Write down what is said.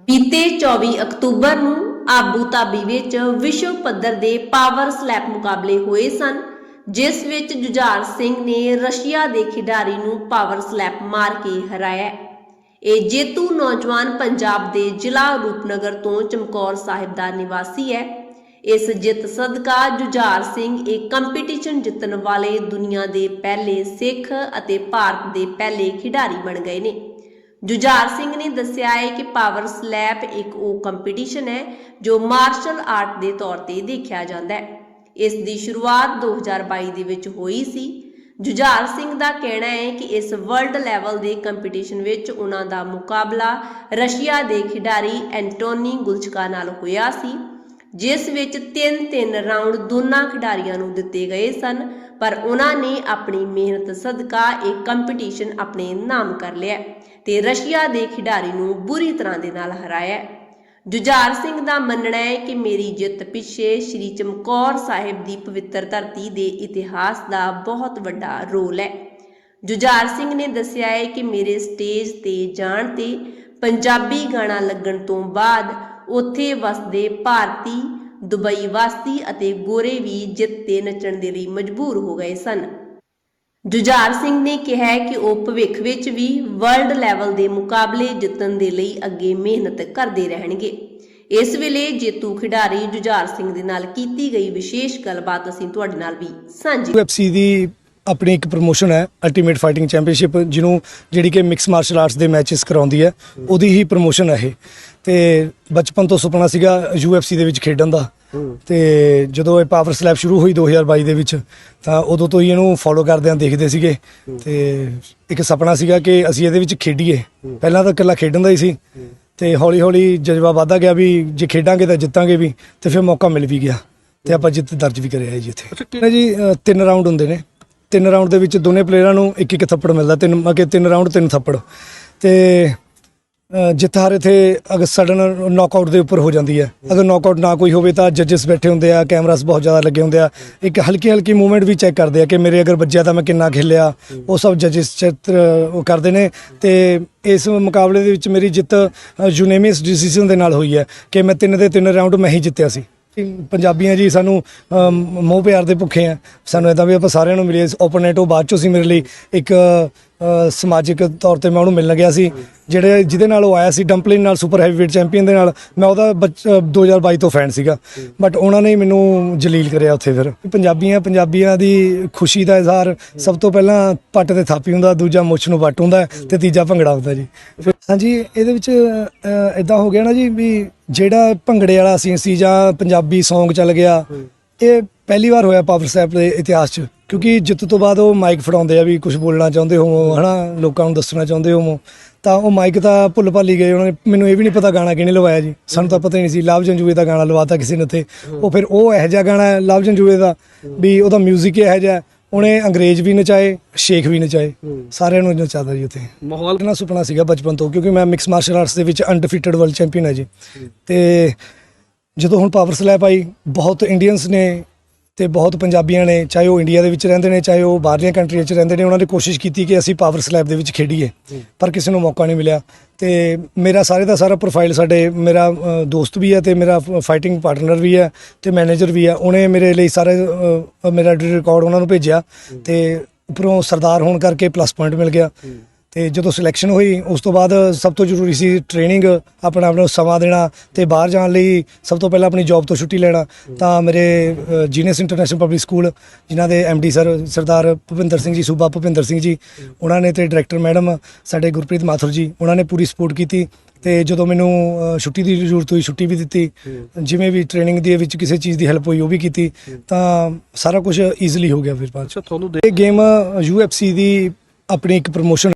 ਬੀਤੇ 24 ਅਕਤੂਬਰ ਨੂੰ Abu Dhabi ਵਿੱਚ ਵਿਸ਼ਵ ਪੱਧਰ ਦੇ ਪਾਵਰ ਸਲੈਪ ਮੁਕਾਬਲੇ ਹੋਏ ਸਨ, ਜਿਸ ਵਿੱਚ ਜੁਝਾਰ ਸਿੰਘ ਨੇ ਰਸ਼ੀਆ ਦੇ ਖਿਡਾਰੀ ਨੂੰ ਪਾਵਰ ਸਲੈਪ ਮਾਰ ਕੇ ਹਰਾਇਆ। ਇਹ ਜੇਤੂ ਨੌਜਵਾਨ ਪੰਜਾਬ ਦੇ ਜ਼ਿਲ੍ਹਾ ਰੂਪਨਗਰ ਤੋਂ ਚਮਕੌਰ ਸਾਹਿਬ ਦਾ ਨਿਵਾਸੀ ਹੈ। ਇਸ ਜਿੱਤ ਸਦਕਾ ਜੁਝਾਰ ਸਿੰਘ ਇੱਕ ਕੰਪੀਟੀਸ਼ਨ ਜਿੱਤਣ ਵਾਲੇ ਦੁਨੀਆ ਦੇ ਪਹਿਲੇ ਸਿੱਖ ਅਤੇ ਭਾਰਤ ਦੇ ਪਹਿਲੇ ਖਿਡਾਰੀ ਬਣ ਗਏ ਨੇ। ਜੁਝਾਰ ਸਿੰਘ ਨੇ ਦੱਸਿਆ ਹੈ ਕਿ ਪਾਵਰ ਸਲੈਪ ਇੱਕ ਉਹ ਕੰਪੀਟੀਸ਼ਨ ਹੈ ਜੋ ਮਾਰਸ਼ਲ ਆਰਟ ਦੇ ਤੌਰ ਤੇ ਦੇਖਿਆ ਜਾਂਦਾ ਹੈ। ਇਸ ਦੀ ਸ਼ੁਰੂਆਤ 2022 ਦੇ ਵਿੱਚ ਹੋਈ ਸੀ। ਜੁਝਾਰ ਸਿੰਘ ਦਾ ਕਹਿਣਾ ਹੈ ਕਿ ਇਸ ਵਰਲਡ ਲੈਵਲ ਦੇ ਕੰਪੀਟੀਸ਼ਨ ਵਿੱਚ ਉਹਨਾਂ ਦਾ ਮੁਕਾਬਲਾ ਰਸ਼ੀਆ ਦੇ ਖਿਡਾਰੀ ਐਂਟੋਨੀ ਗੁਲਚਕਾ ਨਾਲ ਹੋਇਆ ਸੀ। ਜਿਸ ਵਿੱਚ 3-3 ਰਾਉਂਡ ਦੋਨਾਂ ਖਿਡਾਰੀਆਂ ਨੂੰ ਦਿੱਤੇ ਗਏ ਸਨ, ਪਰ ਉਹਨਾਂ ਨੇ ਆਪਣੀ ਮਿਹਨਤ, ਸਦਕਾ ਇਹ ਕੰਪੀਟੀਸ਼ਨ ਆਪਣੇ ਨਾਮ ਕਰ ਲਿਆ ਤੇ ਰਸ਼ੀਆ ਦੇ ਖਿਡਾਰੀ ਨੂੰ ਬੁਰੀ ਤਰ੍ਹਾਂ ਦੇ ਨਾਲ ਹਰਾਇਆ। ਜੁਝਾਰ ਸਿੰਘ ਦਾ ਮੰਨਣਾ ਹੈ ਕਿ ਮੇਰੀ ਜਿੱਤ ਪਿੱਛੇ ਸ੍ਰੀ ਚਮਕੌਰ ਸਾਹਿਬ ਦੀ ਪਵਿੱਤਰ ਧਰਤੀ ਦੇ ਇਤਿਹਾਸ ਦਾ ਬਹੁਤ ਵੱਡਾ ਰੋਲ ਹੈ। ਜੁਝਾਰ ਸਿੰਘ ਨੇ ਦੱਸਿਆ ਹੈ ਕਿ ਮੇਰੇ ਸਟੇਜ ਤੇ ਜਾਣ ਤੇ ਪੰਜਾਬੀ ਗਾਣਾ ਲੱਗਣ ਤੋਂ ਬਾਅਦ ਉੱਥੇ ਵਸਦੇ ਭਾਰਤੀ, ਦੁਬਈ ਵਾਸੀ ਅਤੇ ਗੋਰੇ ਵੀ ਜਿੱਤ ਤੇ ਨੱਚਣ ਦੇ ਲਈ ਮਜਬੂਰ ਹੋ ਗਏ ਸਨ। ਜੁਝਾਰ ਸਿੰਘ ਨੇ ਕਿਹਾ ਕਿ ਉਹ ਭਵਿੱਖ ਵਿੱਚ ਵੀ ਵਰਲਡ ਲੈਵਲ ਦੇ ਮੁਕਾਬਲੇ ਜਿੱਤਣ ਦੇ ਲਈ ਅੱਗੇ ਮਿਹਨਤ ਕਰਦੇ ਰਹਿਣਗੇ। ਇਸ ਵੇਲੇ ਜੇਤੂ ਖਿਡਾਰੀ ਜੁਝਾਰ ਸਿੰਘ ਦੇ ਨਾਲ ਕੀਤੀ ਗਈ ਵਿਸ਼ੇਸ਼ ਗੱਲਬਾਤ ਅਸੀਂ ਤੁਹਾਡੇ ਨਾਲ ਵੀ ਸਾਂਝੀ UFC ਦੀ ਆਪਣੀ ਇੱਕ ਪ੍ਰੋਮੋਸ਼ਨ ਹੈ ਅਲਟੀਮੇਟ ਫਾਈਟਿੰਗ ਚੈਂਪੀਅਨਸ਼ਿਪ ਜਿਹਨੂੰ ਜਿਹੜੀ ਕਿ ਮਿਕਸ ਮਾਰਸ਼ਲ ਆਰਟਸ ਦੇ ਮੈਚਸ ਕਰਾਉਂਦੀ ਹੈ ਉਹਦੀ ਹੀ ਪ੍ਰੋਮੋਸ਼ਨ ਹੈ ਇਹ। ਤੇ ਬਚਪਨ ਤੋਂ ਸੁਪਨਾ ਸੀਗਾ UFC ਦੇ ਵਿੱਚ ਖੇਡਣ ਦਾ। ਤੇ ਜਦੋਂ ਇਹ ਪਾਵਰ ਸਲੈਪ ਸ਼ੁਰੂ ਹੋਈ 2022 ਦੇ ਵਿੱਚ ਤਾਂ ਉਦੋਂ ਤੋਂ ਹੀ ਇਹਨੂੰ ਫੋਲੋ ਕਰਦਿਆਂ ਦੇਖਦੇ ਸੀਗੇ। ਤੇ ਇੱਕ ਸੁਪਨਾ ਸੀਗਾ ਕਿ ਅਸੀਂ ਇਹਦੇ ਵਿੱਚ ਖੇਡੀਏ। ਪਹਿਲਾਂ ਤਾਂ ਇਕੱਲਾ ਖੇਡਣ ਦਾ ਹੀ ਸੀ। ਤੇ ਹੌਲੀ ਹੌਲੀ ਜਜ਼ਬਾ ਵਧਦਾ ਗਿਆ ਵੀ ਜੇ ਖੇਡਾਂਗੇ ਤਾਂ ਜਿੱਤਾਂਗੇ ਵੀ ਤੇ ਫਿਰ ਮੌਕਾ ਮਿਲ ਵੀ ਗਿਆ। ਤੇ ਆਪਾਂ ਜਿੱਤ ਦਰਜ ਵੀ ਕਰਿਆ ਜੀ ਇੱਥੇ। ਜੀ ਤਿੰਨ ਰਾਉਂਡ ਹੁੰਦੇ ਨੇ। ਤਿੰਨ ਰਾਉਂਡ ਦੇ ਵਿੱਚ ਦੋਨੇ ਪਲੇਅਰਾਂ ਨੂੰ ਇੱਕ ਇੱਕ ਥੱਪੜ ਮਿਲਦਾ ਤਿੰਨ ਮਗੇ ਤਿੰਨ ਰਾਉਂਡ ਤਿੰਨ ਥੱਪੜ। ਤੇ ਅ, ਜਿੱਤ ਹਾਰ ਇੱਥੇ ਅਗਰ ਸਡਨ ਨੌਕਆਊਟ ਦੇ ਉੱਪਰ ਹੋ ਜਾਂਦੀ ਹੈ। ਅਗਰ ਨੌਕਆਊਟ ਨਾ ਕੋਈ ਹੋਵੇ ਤਾਂ ਜੱਜਸ ਬੈਠੇ ਹੁੰਦੇ ਆ ਕੈਮਰਾਸ ਬਹੁਤ ਜ਼ਿਆਦਾ ਲੱਗੇ ਹੁੰਦੇ ਆ। ਇੱਕ ਹਲਕੀ ਹਲਕੀ ਮੂਵਮੈਂਟ ਵੀ ਚੈੱਕ ਕਰਦੇ ਆ ਕਿ ਮੇਰੇ ਅਗਰ ਵੱਜਿਆ ਤਾਂ ਮੈਂ ਕਿੰਨਾ ਖੇਲਿਆ। ਉਹ ਸਭ ਜੱਜਸ ਚਿੱਤਰ ਉਹ ਕਰਦੇ ਨੇ। ਤੇ ਇਸ ਮੁਕਾਬਲੇ ਦੇ ਵਿੱਚ ਮੇਰੀ ਜਿੱਤ ਯੂਨੇਮੀਅਸ ਡਿਸੀਜਨ ਦੇ ਨਾਲ ਹੋਈ ਹੈ ਕਿ ਮੈਂ ਤਿੰਨ ਦੇ ਤਿੰਨ ਰਾਉਂਡ ਮੈਂ ਹੀ ਜਿੱਤਿਆ ਸੀ। ਪੰਜਾਬੀਆਂ ਜੀ ਸਾਨੂੰ ਮੋਹ ਪਿਆਰ ਦੇ ਭੁੱਖੇ ਆ। ਸਾਨੂੰ ਇਦਾਂ ਵੀ ਆਪਾਂ ਸਾਰਿਆਂ ਨੂੰ ਮਿਲੇ ਓਪੋਨੈਂਟ ਉਹ ਬਾਅਦ ਚੋਂ ਸੀ ਮੇਰੇ ਲਈ ਇੱਕ ਸਮਾਜਿਕ ਤੌਰ ਤੇ ਮੈਂ ਉਹਨੂੰ ਮਿਲਣ ਗਿਆ ਸੀ। ਜਿਹੜੇ ਜਿਹਦੇ ਨਾਲ ਉਹ ਆਇਆ ਸੀ ਡੰਪਲਿਨ ਨਾਲ ਸੁਪਰ ਹੈਵੀਵੇਟ ਚੈਂਪੀਅਨ ਦੇ ਨਾਲ ਮੈਂ ਉਹਦਾ ਬੱਚ- ਅ, 2022 ਤੋਂ ਫੈਨ ਸੀਗਾ। ਬਟ ਉਹਨਾਂ ਨੇ ਮੈਨੂੰ ਜਲੀਲ ਕਰਿਆ ਉੱਥੇ ਫਿਰ। ਪੰਜਾਬੀਆਂ ਪੰਜਾਬੀਆਂ ਦੀ ਖੁਸ਼ੀ ਦਾ ਇਜ਼ਹਾਰ ਸਭ ਤੋਂ ਪਹਿਲਾਂ ਪੱਟ ਤੇ ਥਾਪੀ ਹੁੰਦਾ ਦੂਜਾ ਮੁੱਛ ਨੂੰ ਵੱਟ ਹੁੰਦਾ ਤੇ ਤੀਜਾ ਭੰਗੜਾ ਹੁੰਦਾ ਜੀ। ਫਿਰ- ਹਾਂਜੀ ਇਹਦੇ ਵਿੱਚ ਇਦਾਂ ਹੋ ਗਿਆ ਨਾ ਜੀ ਵੀ ਜਿਹੜਾ ਭੰਗੜੇ ਵਾਲਾ ਸੀਨ ਸੀ ਜਾਂ ਪੰਜਾਬੀ Song ਚੱਲ ਗਿਆ ਇਹ ਪਹਿਲੀ ਵਾਰ ਹੋਇਆ ਪਾਵਰ ਸਟੈਪ ਦੇ ਇਤਿਹਾਸ 'ਚ ਕਿਉਂਕਿ ਜਿੱਤ ਤੋਂ ਬਾਅਦ ਉਹ ਮਾਈਕ ਫੜਾਉਂਦੇ ਆ ਵੀ ਕੁਝ ਬੋਲਣਾ ਚਾਹੁੰਦੇ ਹੋ ਹਨਾ ਲੋਕਾਂ ਨੂੰ ਦੱਸਣਾ ਚਾਹੁੰਦੇ ਹੋ ਤਾਂ ਉਹ ਮਾਈਕ ਤਾਂ ਭੁੱਲ ਭਾਲੀ ਗਏ ਉਹਨਾਂ ਨੇ ਮੈਨੂੰ ਇਹ ਵੀ ਨਹੀਂ ਪਤਾ ਗਾਣਾ ਕਿਹਨੇ ਲਵਾਇਆ ਜੀ ਸਾਨੂੰ ਤਾਂ ਪਤਾ ਹੀ ਨਹੀਂ ਸੀ ਲਵ ਜੰਜੂਏ ਦਾ ਗਾਣਾ ਲਵਾਤਾ ਕਿਸੇ ਨੇ ਉੱਥੇ ਉਹ ਫਿਰ ਉਹ ਇਹੋ ਜਿਹਾ ਗਾਣਾ ਹੈ ਲਵ ਜੰਜੂਏ ਦਾ ਵੀ ਉਹਦਾ 뮤직 ਇਹੋ ਜਿਹਾ ਉਹਨੇ ਅੰਗਰੇਜ਼ ਵੀ ਨਚਾਏ ਸ਼ੇਖ ਵੀ ਨਚਾਏ ਸਾਰਿਆਂ ਨੂੰ ਨਚਾਦਾ ਜੀ ਉੱਥੇ। ਮਾਹੌਲ? ਨਾ ਸੁਪਨਾ ਸੀਗਾ ਬਚਪਨ ਤੋਂ ਕਿਉਂਕਿ ਮੈਂ ਮਿਕਸ ਮਾਰਸ਼ਲ ਆਰਟਸ ਦੇ ਵਿੱਚ ਅਨਡਿਫੀਟਡ ਵਰਲਡ ਚੈਂਪੀਅਨ ਹੈ ਜੀ ਤੇ ਜਦੋਂ ਹੁਣ ਪਾਵਰ ਸਲੈਪ ਆਈ ਬਹੁਤ ਇੰਡੀਅਨਸ ਨੇ ਤੇ ਬਹੁਤ ਪੰਜਾਬੀਆਂ ਨੇ ਚਾਹੇ ਉਹ ਇੰਡੀਆ ਦੇ ਵਿੱਚ ਰਹਿੰਦੇ ਨੇ ਚਾਹੇ ਉਹ ਬਾਹਰਲੀਆਂ ਕੰਟਰੀਆਂ 'ਚ ਰਹਿੰਦੇ ਨੇ ਉਹਨਾਂ ਨੇ ਕੋਸ਼ਿਸ਼ ਕੀਤੀ ਕਿ ਅਸੀਂ ਪਾਵਰ ਸਲੈਪ ਦੇ ਵਿੱਚ ਖੇਡੀਏ। ਪਰ ਕਿਸੇ ਨੂੰ ਮੌਕਾ ਨਹੀਂ ਮਿਲਿਆ। ਤੇ ਮੇਰਾ ਸਾਰੇ ਦਾ ਸਾਰਾ ਪ੍ਰੋਫਾਈਲ ਸਾਡੇ ਮੇਰਾ ਦੋਸਤ ਵੀ ਹੈ ਤੇ ਮੇਰਾ ਫਾਈਟਿੰਗ ਪਾਰਟਨਰ ਵੀ ਹੈ ਤੇ ਮੈਨੇਜਰ ਵੀ ਹੈ। ਉਹਨੇ ਮੇਰੇ ਲਈ ਸਾਰੇ ਮੇਰਾ ਰਿਕਾਰਡ ਉਹਨਾਂ ਨੂੰ ਭੇਜਿਆ ਤੇ ਉੱਪਰੋਂ ਸਰਦਾਰ ਹੋਣ ਕਰਕੇ ਪਲੱਸ ਪੁਆਇੰਟ ਮਿਲ ਗਿਆ। ਤੇ ਜਦੋਂ ਸਿਲੈਕਸ਼ਨ ਹੋਈ ਉਸ ਤੋਂ ਬਾਅਦ ਸਭ ਤੋਂ ਜ਼ਰੂਰੀ ਸੀ ਟ੍ਰੇਨਿੰਗ ਆਪਣਾ ਆਪ ਨੂੰ ਸਮਾਂ ਦੇਣਾ ਤੇ ਬਾਹਰ ਜਾਣ ਲਈ ਸਭ ਤੋਂ ਪਹਿਲਾਂ ਆਪਣੀ ਜੌਬ ਤੋਂ ਛੁੱਟੀ ਲੈਣਾ ਤਾਂ ਮੇਰੇ ਜੀਨੀਅਸ ਇੰਟਰਨੈਸ਼ਨਲ ਪਬਲਿਕ ਸਕੂਲ ਜਿਨ੍ਹਾਂ ਦੇ ਡੀ ਸਰ ਸਰਦਾਰ ਭੁਪਿੰਦਰ ਸਿੰਘ ਜੀ ਸੂਬਾ ਭੁਪਿੰਦਰ ਸਿੰਘ ਜੀ ਉਹਨਾਂ ਨੇ ਤੇ ਡਾਇਰੈਕਟਰ ਮੈਡਮ ਸਾਡੇ ਗੁਰਪ੍ਰੀਤ ਮਾਥੁਰ ਜੀ ਉਹਨਾਂ ਨੇ ਪੂਰੀ ਸਪੋਰਟ ਕੀਤੀ ਤੇ ਜਦੋਂ ਮੈਨੂੰ ਛੁੱਟੀ ਦੀ ਜ਼ਰੂਰਤ ਹੋਈ ਛੁੱਟੀ ਵੀ ਦਿੱਤੀ ਜਿਵੇਂ ਵੀ ਟ੍ਰੇਨਿੰਗ ਦੇ ਵਿੱਚ ਕਿਸੇ ਚੀਜ਼ ਦੀ ਹੈਲਪ ਹੋਈ ਉਹ ਵੀ ਕੀਤੀ ਤਾਂ ਸਾਰਾ ਕੁਝ ਈਜ਼ੀਲੀ ਹੋ ਗਿਆ ਫਿਰ ਬਾਅਦ 'ਚ। ਤੁਹਾਨੂੰ ਇਹ ਗੇਮ UFC ਦੀ ਆਪਣੀ ਇੱਕ ਪ੍ਰੋਮੋਸ਼ਨ